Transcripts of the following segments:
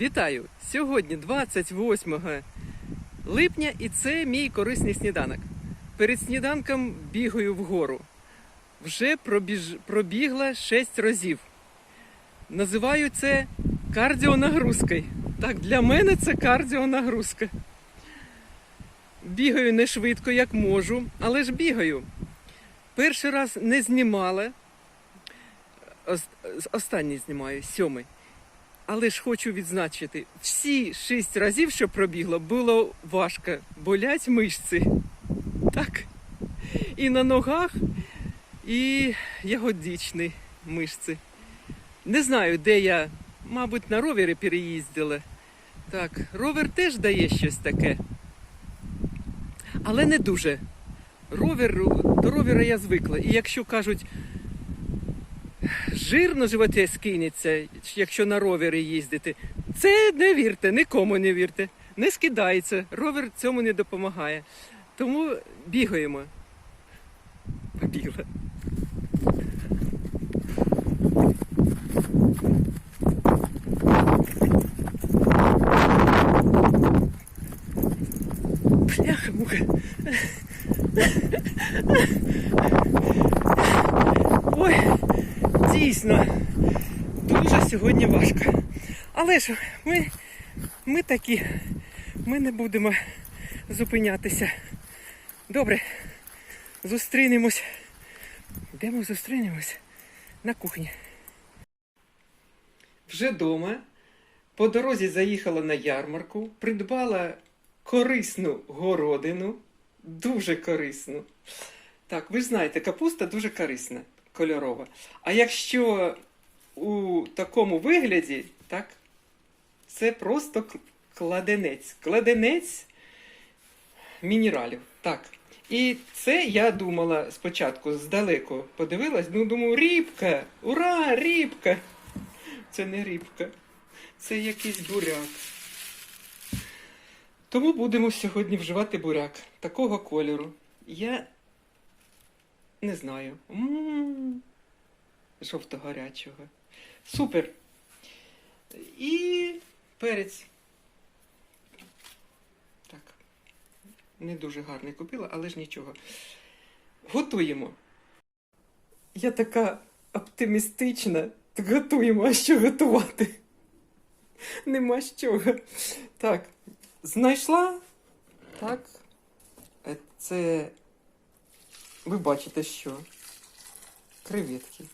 Вітаю! Сьогодні 28 липня і це мій корисний сніданок. Перед сніданком бігаю вгору. Вже пробіж... пробігла 6 разів. Називаю це кардіонагрузкою. Так, для мене це кардіонагрузка. Бігаю не швидко, як можу, але ж бігаю. Перший раз не знімала. Ос- Останній знімаю, сьомий. Але ж хочу відзначити, всі шість разів, що пробігла, було важко. Болять мишці. Так. І на ногах, і ягодичні мишці. Не знаю, де я, мабуть, на ровері переїздила. Так, ровер теж дає щось таке. Але не дуже. Ровер, до ровера я звикла. І якщо кажуть, жир на животі скинеться, якщо на ровері їздити. Це не вірте, нікому не вірте. Не скидається. Ровер цьому не допомагає. Тому бігаємо. Побігла. Бляха муха. Ой, дійсно, дуже сьогодні важко. Але ж ми, ми такі, ми не будемо зупинятися. Добре, зустрінемось. Де ми зустрінемось? На кухні. Вже вдома. По дорозі заїхала на ярмарку, придбала корисну городину, дуже корисну. Так, ви ж знаєте, капуста дуже корисна, кольорова. А якщо у такому вигляді, так, це просто кладенець. Кладенець мінералів. Так. І це я думала спочатку здалеку подивилась, ну думаю, рібка! Ура, рібка! Це не рібка, це якийсь буряк. Тому будемо сьогодні вживати буряк такого кольору. Я не знаю. м Жовто-гарячого. Супер. І перець. Так. Не дуже гарний купила, але ж нічого. Готуємо. Я така оптимістична. Так готуємо, а що готувати? Нема з чого. Так, знайшла. Так. Е, Це ви бачите, що креветки.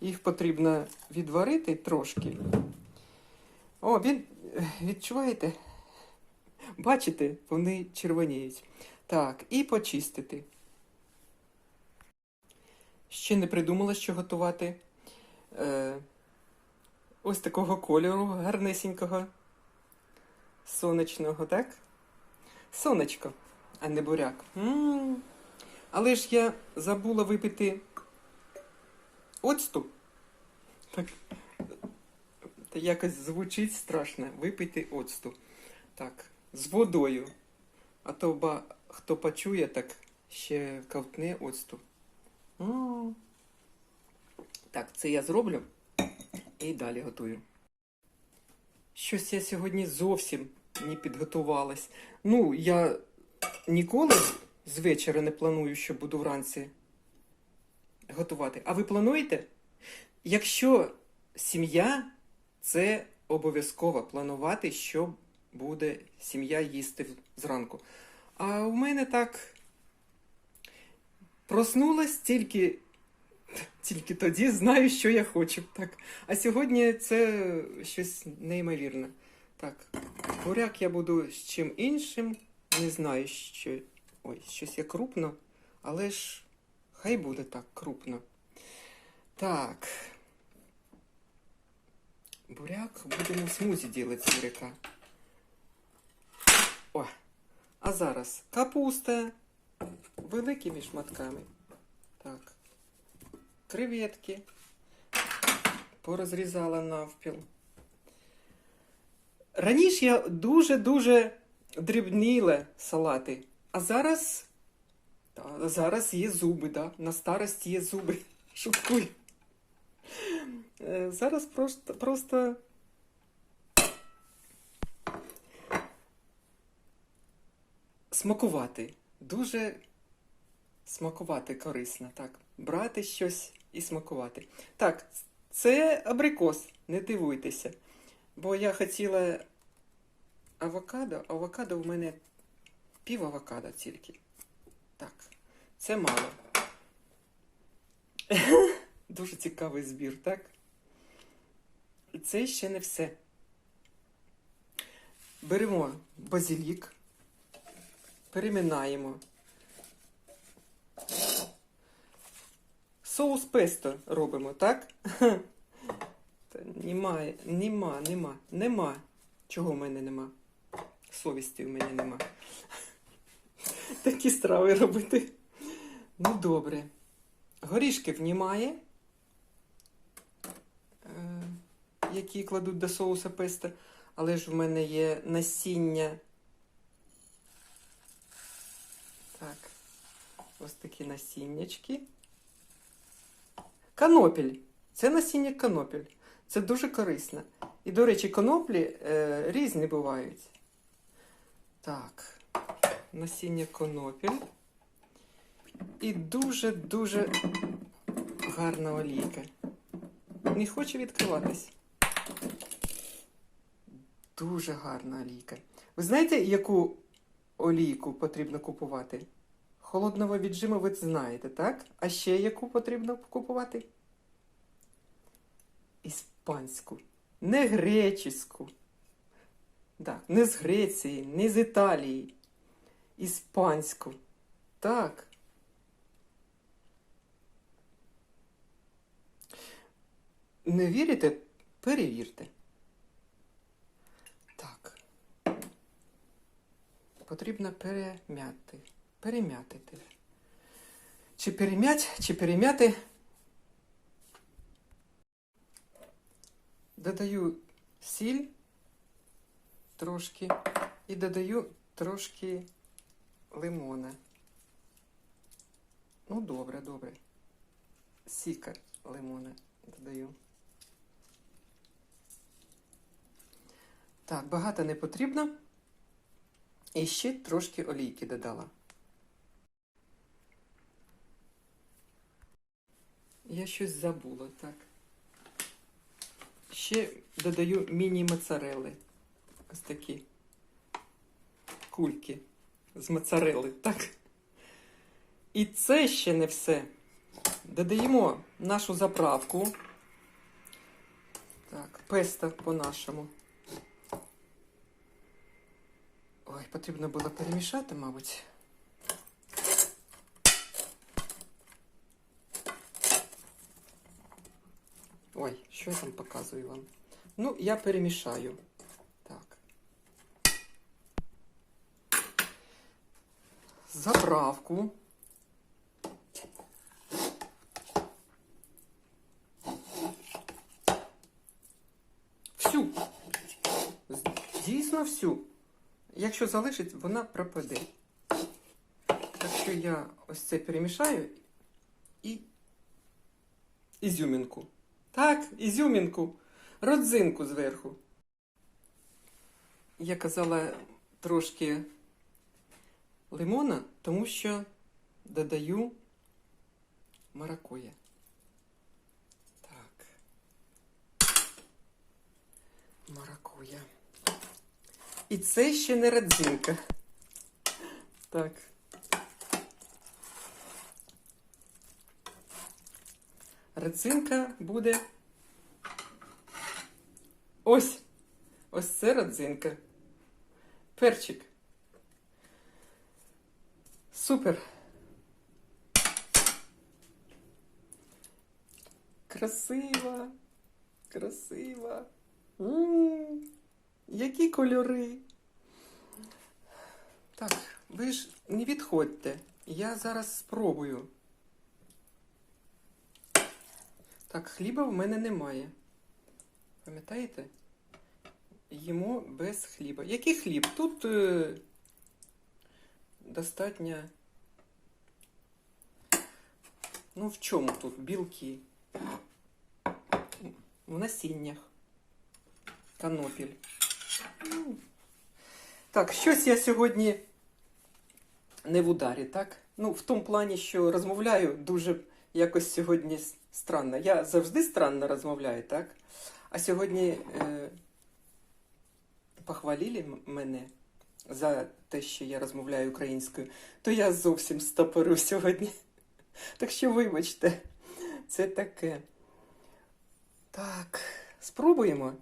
Їх потрібно відварити трошки. О, він е, відчуваєте? Бачите, вони червоніють. Так, і почистити. Ще не придумала, що готувати. Е, ось такого кольору гарнесенького. Сонячного, так? Сонечко, а не буряк. м Але ж я забула випити оцту. Так. Та якось звучить страшно. Випити оцту. Так, з водою. А то ба, хто почує, так ще ковтне оцту. М. Так, це я зроблю і далі готую. Щось я сьогодні зовсім не підготувалась. Ну, я ніколи з вечора не планую, що буду вранці готувати. А ви плануєте? Якщо сім'я, це обов'язково планувати, що буде сім'я їсти зранку. А у мене так проснулась тільки, тільки тоді знаю, що я хочу. Так. А сьогодні це щось неймовірне. Так, буряк я буду з чим іншим. Не знаю, що. Ой, щось я крупно, але ж хай буде так крупно. Так. Буряк будемо смузі ділити з буряка. О, а зараз капуста великими шматками. Так. Креветки. Порозрізала навпіл. Раніше я дуже-дуже дрібніла салати, а зараз та, зараз є зуби, да? на старості є зуби. Шуткую. Е, зараз просто просто смакувати. Дуже смакувати корисно. Так, брати щось і смакувати. Так, це абрикос, не дивуйтеся. Бо я хотіла авокадо, авокадо в мене пів авокадо тільки. Так, це мало. Дуже цікавий збір, так? І це ще не все. Беремо базилік, переминаємо. Соус песто робимо, так? Та Немає, нема, нема, нема. Чого в мене нема? Совісті в мене нема. Такі страви робити. Ну, добре. Горішків немає, е, які кладуть до соуса песто, але ж в мене є насіння. Так, ось такі насіннячки. Канопіль. Це насіння канопіль. Це дуже корисно. І, до речі, коноплі е, різні бувають. Так, насіння конопіль. І дуже-дуже гарна олійка. Не хоче відкриватись. Дуже гарна олійка. Ви знаєте, яку олійку потрібно купувати? Холодного віджиму ви знаєте, так? А ще яку потрібно купувати? Іспанську. Не греческу. Так, не з Греції, не з Італії. Іспанську. Так. Не вірите? Перевірте. Так. Потрібно перем'яти. Перем'ятити. Чи перем'ять, чи перем'яти. Додаю сіль трошки і додаю трошки лимона. Ну, добре, добре. Сіка лимона додаю. Так, багато не потрібно. І ще трошки олійки додала. Я щось забула, так. Ще додаю міні-моцарели. Ось такі кульки з моцарели, так. І це ще не все. Додаємо нашу заправку. Так, песто по-нашому. Ой, потрібно було перемішати, мабуть. Ой, що я там показую вам? Ну, я перемішаю. Так. Заправку. Всю. Дійсно всю. Якщо залишить, вона пропаде. Так що я ось це перемішаю і ізюмінку. Так, ізюмінку, родзинку зверху. Я казала трошки лимона, тому що додаю маракуя. Так. Маракуя. І це ще не родзинка. Так. Родзинка буде. Ось. Ось це родзинка. Перчик. Супер. Красиво. Красиво. М, Які кольори. Так, ви ж не відходьте. Я зараз спробую. Так, хліба в мене немає. Пам'ятаєте? Їмо без хліба. Який хліб? Тут е, достатньо. Ну, в чому тут білки? В насіннях. Канопіль. Ну, Так, щось я сьогодні не в ударі, так? Ну, в тому плані, що розмовляю дуже якось сьогодні странно. Я завжди странно розмовляю, так? А сьогодні е, похвалили мене за те, що я розмовляю українською, то я зовсім стопорю сьогодні. Так що вибачте, це таке. Так, спробуємо.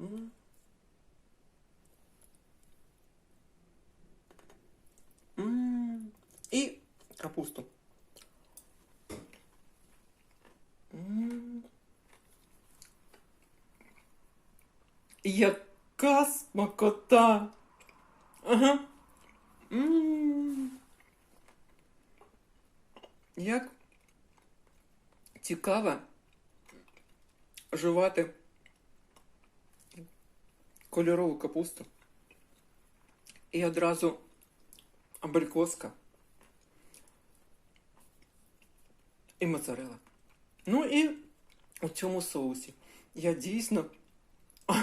М. М. І капусту. М. Яка смакота! Ага. М. Як цікаво жувати кольорову капусту. І одразу абрикоска і моцарела. Ну і у цьому соусі я дійсно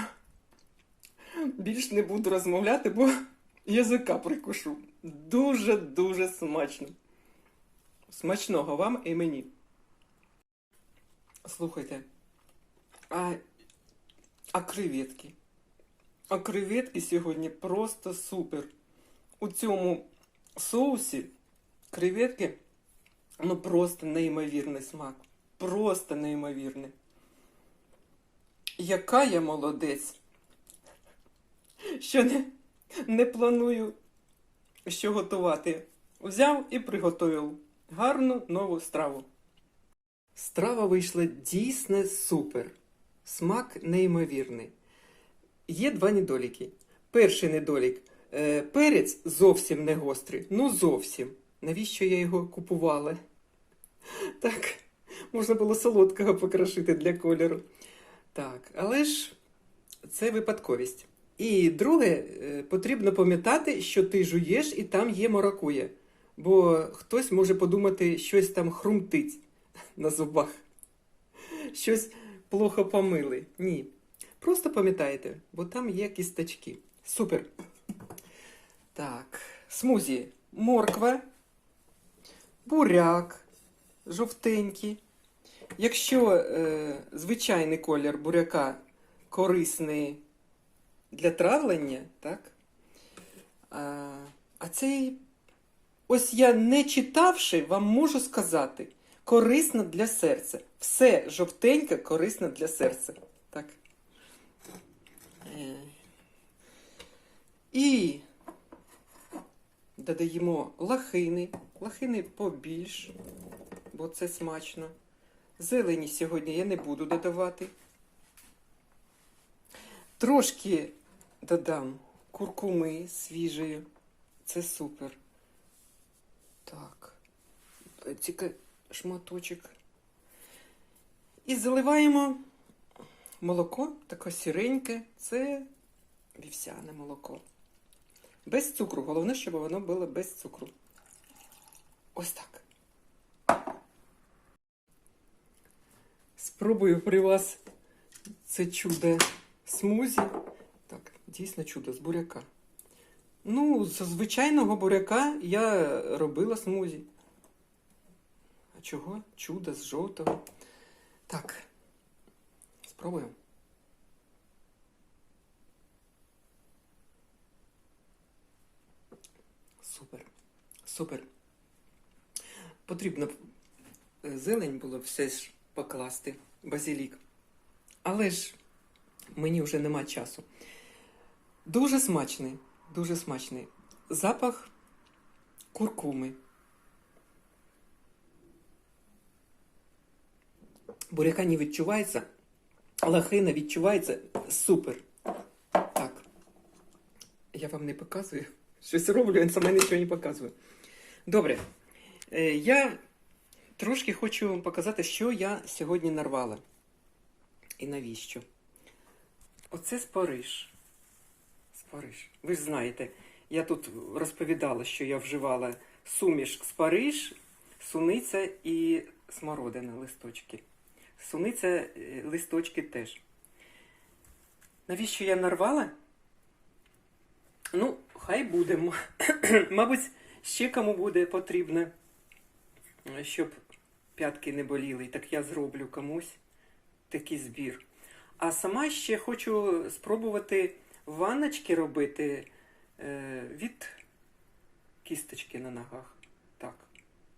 більш не буду розмовляти, бо язика прикушу. Дуже-дуже смачно. Смачного вам і мені. Слухайте, а, а креветки? А креветки сьогодні просто супер. У цьому соусі креветки ну просто неймовірний смак. Просто неймовірний. Яка я молодець. Що не, не планую що готувати. Взяв і приготував гарну нову страву. Страва вийшла дійсно супер. Смак неймовірний. Є два недоліки. Перший недолік. Е, перець зовсім не гострий. Ну зовсім. Навіщо я його купувала? Так, можна було солодкого покрашити для кольору. Так, але ж це випадковість. І друге, е, потрібно пам'ятати, що ти жуєш і там є маракуя. Бо хтось може подумати, щось там хрумтить на зубах. Щось плохо помили. Ні. Просто пам'ятайте, бо там є кісточки. Супер. Так, смузі. Морква, буряк, жовтенький. Якщо е, звичайний колір буряка корисний для травлення, так? А, а цей, ось я не читавши, вам можу сказати, корисно для серця. Все жовтеньке корисно для серця. Так. Е. І додаємо лахини. Лахини побільш, бо це смачно. Зелені сьогодні я не буду додавати. Трошки додам куркуми свіжої. Це супер. Так. Тільки шматочок. І заливаємо молоко, таке сіреньке. Це вівсяне молоко. Без цукру. Головне, щоб воно було без цукру. Ось так. Спробую при вас це чудо смузі. Так, дійсно чудо з буряка. Ну, з звичайного буряка я робила смузі. А чого? Чудо з жовтого. Так. Спробуємо. Супер. Супер. Потрібно е, зелень було все ж покласти, базилік. Але ж мені вже нема часу. Дуже смачний, дуже смачний. Запах куркуми. Буряка не відчувається, лахина відчувається супер. Так. Я вам не показую. Щось роблю, я сама нічого не показую. Добре. Е, Я трошки хочу вам показати, що я сьогодні нарвала. І навіщо? Оце спариж. Спариж. Ви ж знаєте, я тут розповідала, що я вживала суміш спариж, суниця і смородина листочки. Суниця е, листочки теж. Навіщо я нарвала? Ну, хай будемо. Мабуть, ще кому буде потрібно, щоб п'ятки не боліли. Так я зроблю комусь такий збір. А сама ще хочу спробувати ванночки робити е, від кісточки на ногах. Так.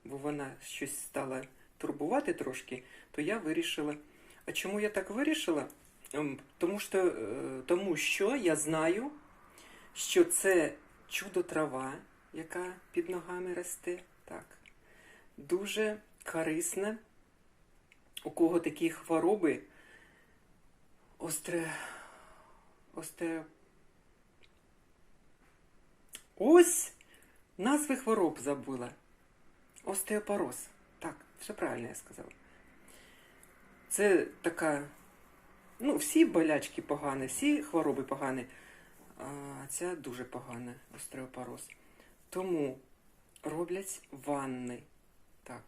Бо вона щось стала турбувати трошки, то я вирішила. А чому я так вирішила? Ем, Тому що, е, тому що я знаю, що це чудо трава, яка під ногами росте. Так. Дуже корисна. У кого такі хвороби остре. Осте... Ось назви хвороб забула. Остеопороз. Так, все правильно я сказала. Це така. Ну, всі болячки погані, всі хвороби погані. А ця дуже погана остеопороз. Тому роблять ванни. Так,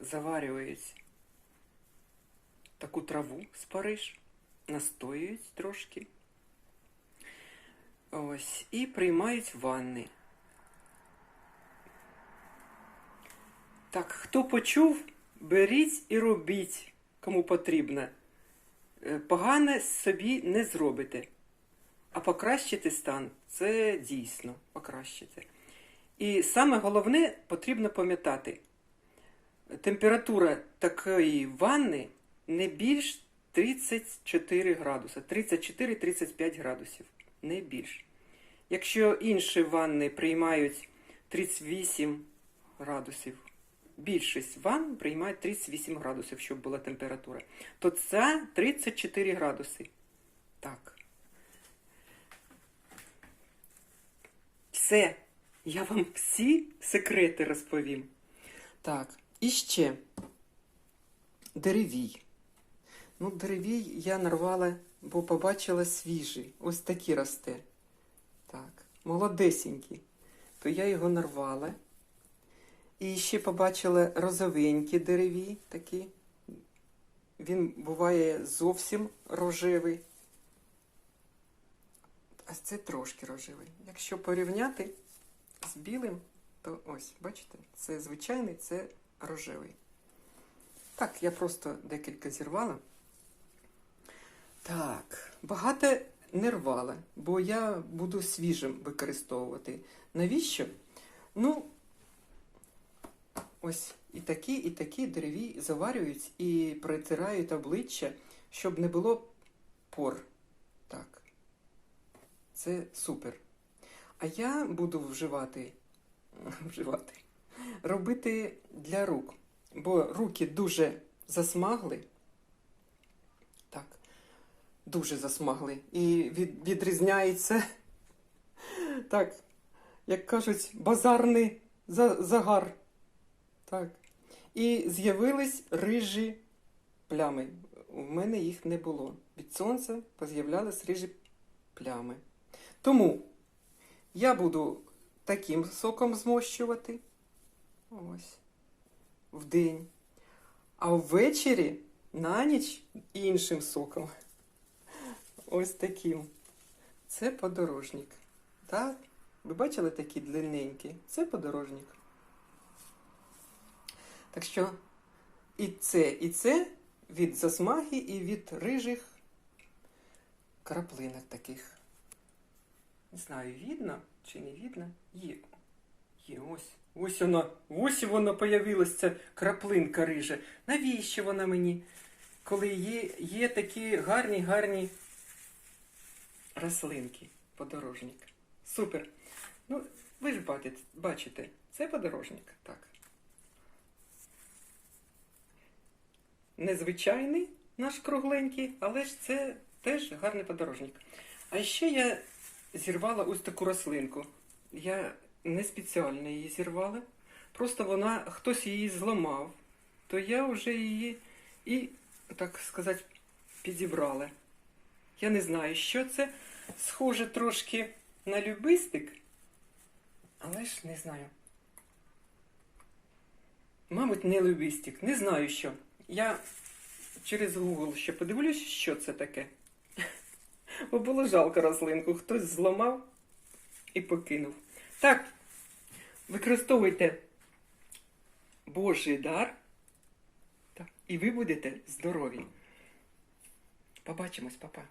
заварюють таку траву з Париж, настоюють трошки. Ось, і приймають ванни. Так, хто почув, беріть і робіть, кому потрібно. Е, Погане собі не зробите. А покращити стан це дійсно покращити. І саме головне потрібно пам'ятати: температура такої ванни не більш 34 градуса, 34-35 градусів, не більш. Якщо інші ванни приймають 38 градусів, більшість ванн приймає 38 градусів, щоб була температура, то це 34 градуси. Так. Все. Я вам всі секрети розповім. Так, і ще деревій. Ну, деревій я нарвала, бо побачила свіжий. Ось такий росте. Так, молодесенький. То я його нарвала. І ще побачила розовенькі дереві такі. Він буває зовсім рожевий. А це трошки рожевий. Якщо порівняти з білим, то ось, бачите, це звичайний, це рожевий. Так, я просто декілька зірвала. Так, багато не рвала, бо я буду свіжим використовувати. Навіщо? Ну, ось і такі, і такі дереві заварюють і притирають обличчя, щоб не було пор. Так. Це супер. А я буду вживати, вживати, робити для рук. Бо руки дуже засмагли. Дуже засмагли. І від, відрізняється, так, як кажуть, базарний за, загар. Так. І з'явились рижі плями. У мене їх не було. Від сонця поз'являлись рижі плями. Тому я буду таким соком змощувати. Ось. В день. А ввечері на ніч іншим соком. Ось таким. Це подорожник. Так? Ви бачили такі длинненькі? Це подорожник. Так що і це, і це від засмаги і від рижих краплинок таких. Не знаю, видно чи не видно. Є. Є, ось. Ось вона, ось вона появилась, ця краплинка рижа. Навіщо вона мені? Коли є, є такі гарні, гарні рослинки, подорожник. Супер. Ну, ви ж бачите, бачите, це подорожник, так. Незвичайний наш кругленький, але ж це теж гарний подорожник. А ще я зірвала ось таку рослинку. Я не спеціально її зірвала. Просто вона, хтось її зламав, то я вже її і, так сказати, підібрала. Я не знаю, що це. Схоже трошки на любистик, але ж не знаю. Мабуть, не любистик, не знаю що. Я через Google ще подивлюсь, що це таке. Бо було жалко рослинку, хтось зламав. і покинув. Так, використовуйте Божий дар, і ви будете здорові. Побачимось, папа.